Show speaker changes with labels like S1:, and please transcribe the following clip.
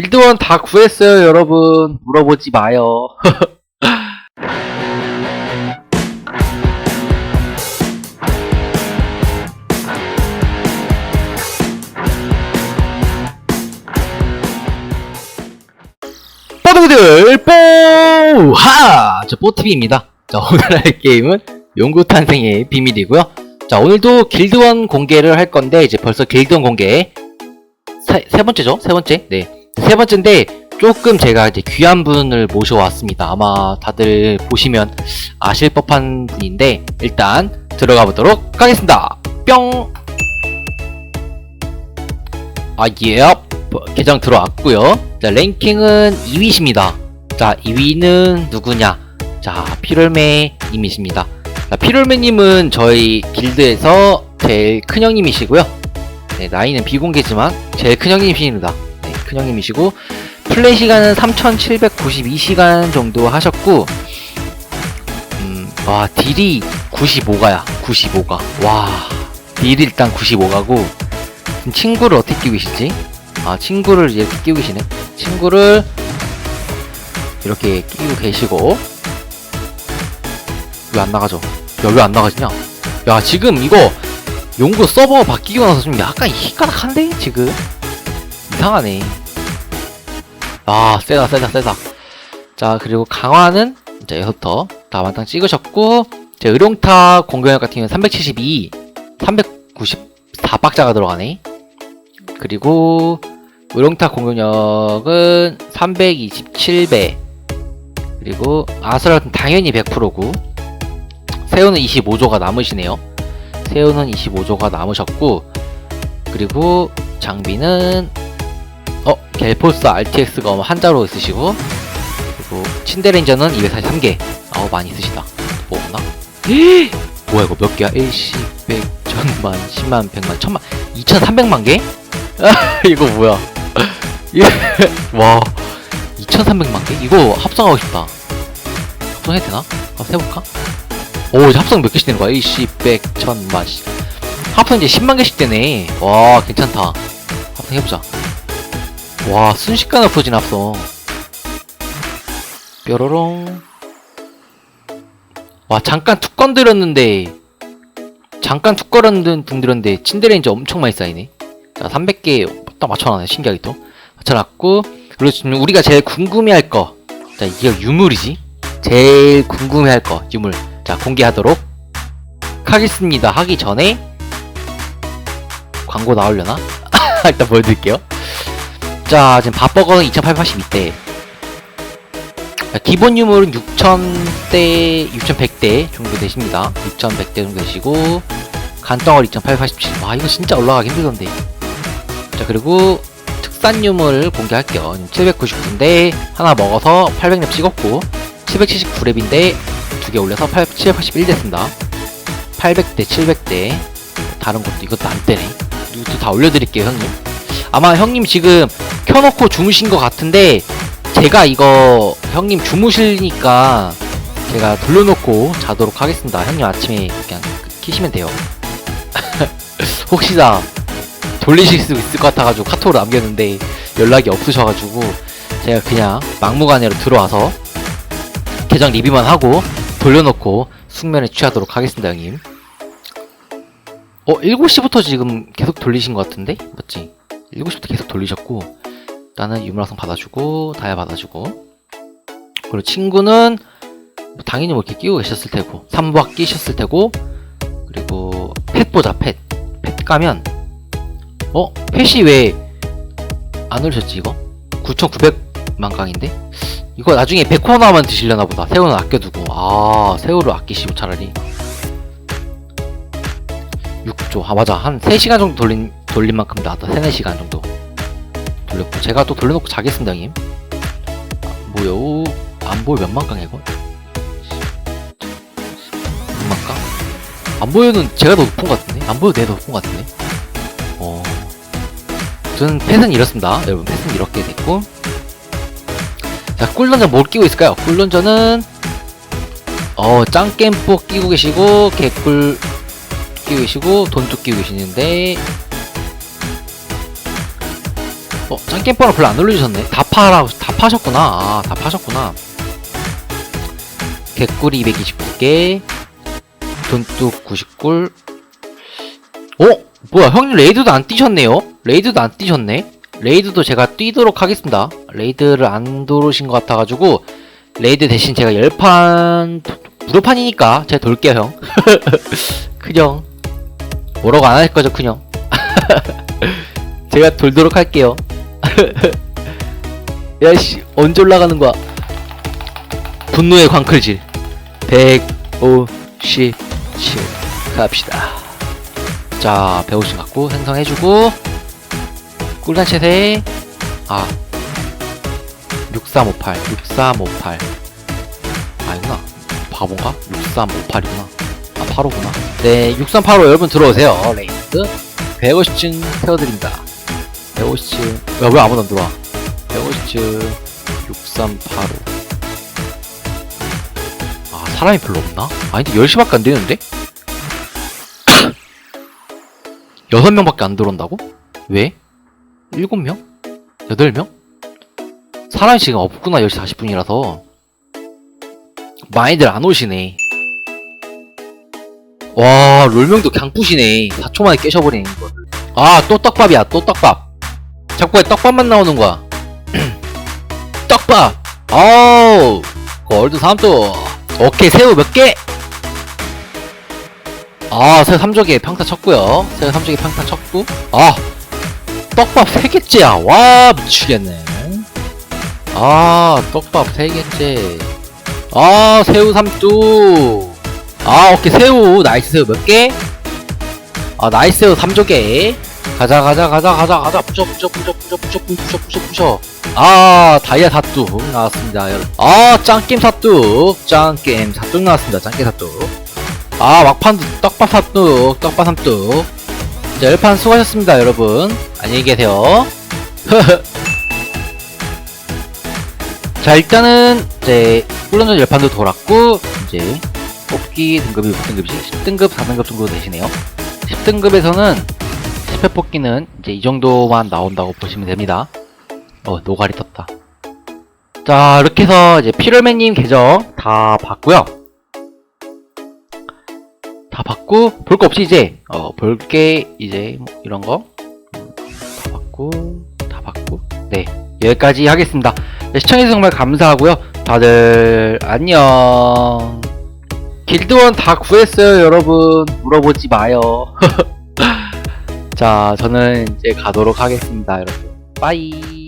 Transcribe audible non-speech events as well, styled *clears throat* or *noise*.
S1: 길드원 다 구했어요, 여러분. 물어보지 마요. *laughs* 뽀드기들 뽀하! 저 뽀TV입니다. 자, 오늘 할 게임은 용구 탄생의 비밀이고요. 자, 오늘도 길드원 공개를 할 건데, 이제 벌써 길드원 공개 세, 세 번째죠? 세 번째? 네. 세 번째인데, 조금 제가 이제 귀한 분을 모셔왔습니다. 아마 다들 보시면 아실 법한 분인데, 일단 들어가 보도록 하겠습니다. 뿅! 아, 예. 계정 들어왔고요 자, 랭킹은 2위십니다. 자, 2위는 누구냐? 자, 피롤매님이십니다. 자, 피롤매님은 저희 길드에서 제일 큰 형님이시고요. 네, 나이는 비공개지만 제일 큰 형님이십니다. 네, 큰 형님이시고 플레이 시간은 3,792시간 정도 하셨고 음, 와, 딜이 95가야. 95가. 와, 딜이 일단 95가고 친구를 어떻게 끼고 계시지? 아, 친구를 이렇게 끼고 계시네. 친구를 이렇게 끼고 계시고 왜 안 나가죠? 야, 왜 안 나가지냐? 야, 지금 이거 용구 서버 바뀌고 나서 좀 약간 희까닥한데? 지금? 이상하네. 아, 세다, 세다, 세다. 자, 그리고 강화는 이제 여섯터 다 만땅 찍으셨고, 제 의룡타 공격력 같은 경우는 372, 394박자가 들어가네. 그리고 의룡타 공격력은 327배. 그리고 아슬은 당연히 100%고, 새우는 25조가 남으시네요. 새우는 25조가 남으셨고 그리고 장비는 어 갤포스 RTX가 한자로 있으시고 그리고 침대레인저는 243개 아우 많이 쓰시다 뭐 없나? *gasps* 뭐야 이거 몇 개야? 1, 10, 100, 1000만, 10만, 100만, 1000만 2300만 개? *laughs* 이거 뭐야 *laughs* 와 2300만 개? 이거 합성하고 싶다 합성해도 되나? 한번 해볼까? 오, 이제 합성 몇 개씩 되는 거야? 20, 100, 1000만. 씨. 합성 이제 10만 개씩 되네. 와, 괜찮다. 합성 해보자. 와, 순식간에 없어진 합성. 뾰로롱. 와, 잠깐 툭 건드렸는데, 잠깐 툭 건드렸는데, 침대레인지 엄청 많이 쌓이네. 자, 300개 딱 맞춰놨네. 신기하게 또. 맞춰놨고, 그리고 지금 우리가 제일 궁금해할 거. 자, 이게 유물이지? 제일 궁금해할 거, 유물. 자, 공개하도록 하겠습니다. 하기 전에 광고 나오려나? *laughs* 일단 보여드릴게요. 자, 지금 밥버거는 2882대. 기본 유물은 6000대, 6100대 정도 되십니다. 6100대 정도 되시고, 간덩어리 2887. 와, 이거 진짜 올라가기 힘들던데. 자, 그리고 특산 유물 공개할게요. 799인데, 하나 먹어서 800렙 찍었고, 779렙인데, 두 개 올려서 8, 781 됐습니다. 800대, 700대. 다른 것도 이것도 안 되네. 이것도 다 올려드릴게요, 형님. 아마 형님 지금 켜놓고 주무신 것 같은데, 제가 이거 형님 주무시니까 제가 돌려놓고 자도록 하겠습니다. 형님 아침에 그냥 키시면 돼요. *laughs* 혹시나 돌리실 수 있을 것 같아가지고 카톡으로 남겼는데 연락이 없으셔가지고 제가 그냥 막무가내로 들어와서 계정 리뷰만 하고 돌려놓고 숙면에 취하도록 하겠습니다, 형님. 어, 7시부터 지금 계속 돌리신 것 같은데? 맞지? 7시부터 계속 돌리셨고, 나는 유물학성 받아주고, 다이아 받아주고, 그리고 친구는 뭐 당연히 뭐 이렇게 끼고 계셨을 테고, 3부학 끼셨을 테고, 그리고 펫 보자, 펫. 펫 까면, 어? 펫이 왜 안 올렸지, 이거? 9,900만 강인데? 이거 나중에 백호나만 드시려나 보다. 새우는 아껴두고. 아, 새우를 아끼시고 차라리. 6조. 아, 맞아. 한 3시간 정도 돌린, 돌린 만큼 나왔다. 3, 4시간 정도. 돌렸고. 제가 또 돌려놓고 자겠습니다, 형님. 아, 뭐요? 안 보여 몇만 강 이거? 6만 강? 안 보여는 제가 더 높은 것 같은데? 안 보여도 내가 더 높은 것 같은데? 어. 저는 펫은 이렇습니다. 여러분, 펫은 이렇게 됐고. 자, 꿀던저 뭘 끼고 있을까요? 꿀던저는 어, 짱겜뽀 끼고 계시고 개꿀 끼고 계시고 돈도 끼고 계시는데 어, 짱깨번호 별로 안 올려주셨네. 다 파라고, 다 파셨구나. 아, 다 파셨구나. 개꿀 229개, 돈뚝 90꿀. 어? 뭐야, 형님 레이드도 안 뛰셨네요? 레이드도 안 뛰셨네? 레이드도 제가 뛰도록 하겠습니다. 레이드를 안 들어오신 것 같아가지고, 레이드 대신 제가 열판, 무료판이니까 제가 돌게요, 형. *laughs* 그냥. 뭐라고 안 할 거죠, 그냥. *laughs* 제가 돌도록 할게요. *laughs* 야씨 언제 올라가는 거야? 분노의 광클질. 157 갑시다. 자 150 갖고 생성해주고 꿀단챗에 아6358 6358 아니구나. 바본가? 6358이구나. 아 85구나? 네 6385 여러분 들어오세요. 레이스 150층 태워드립니다 150층 야왜 아무도 안 들어와 150층 6385 아 사람이 별로 없나? 아닌데 10시밖에 안 되는데? *clears throat* 6명밖에 안 들어온다고? 왜? 7명? 8명? 사람이 지금 없구나 10시 40분이라서 많이들 안 오시네 와 롤명도 그냥 부시네 4초 만에 깨셔버리네 이거를 아또 떡밥이야 또 떡밥 자꾸 왜 떡밥만 나오는 거야. *clears throat* 떡밥. 어우 골드 3도 오케이 새우 몇 개? 아 새우 3조개 평타 쳤고요. 새우 3조개 평타 쳤고. 아 떡밥 3개째야. 와 미치겠네. 아 떡밥 3개째. 아 새우 3두 아 오케이 새우. 나이스 새우 몇 개? 아 나이스 새우 3조개 가자 가자 가자 가자 가자. 부셔 부셔 부셔 부셔 부셔 부셔 부셔 부셔. 아 다이아 사뚝 나왔습니다. 여러분 아 짱게임 사뚝 짱게임 사뚝 나왔습니다. 짱게임 사뚝 아 막판도 떡밥 사뚝 떡밥 삼뚝 자 열판 수고하셨습니다 여러분. 안녕히 계세요. *laughs* 자 일단은 이제 꿀런전 열판도 돌았고 이제 뽑기 등급이 몇 등급이지? 10등급 4등급 정도 되시네요. 10등급에서는 10회 뽑기는 이제 이 정도만 나온다고 보시면 됩니다. 어 노가리 떴다. 자 이렇게 해서 이제 피럴맨님 계정 다 봤고요. 다 봤고 볼 거 없이 이제 어 볼 게 이제 뭐 이런 거? 음, 다 봤고 다 봤고. 네 여기까지 하겠습니다. 네, 시청해주셔서 정말 감사하고요. 다들 안녕. 길드원 다 구했어요 여러분. 물어보지 마요 *laughs* 자 저는 이제 가도록 하겠습니다 여러분. 빠이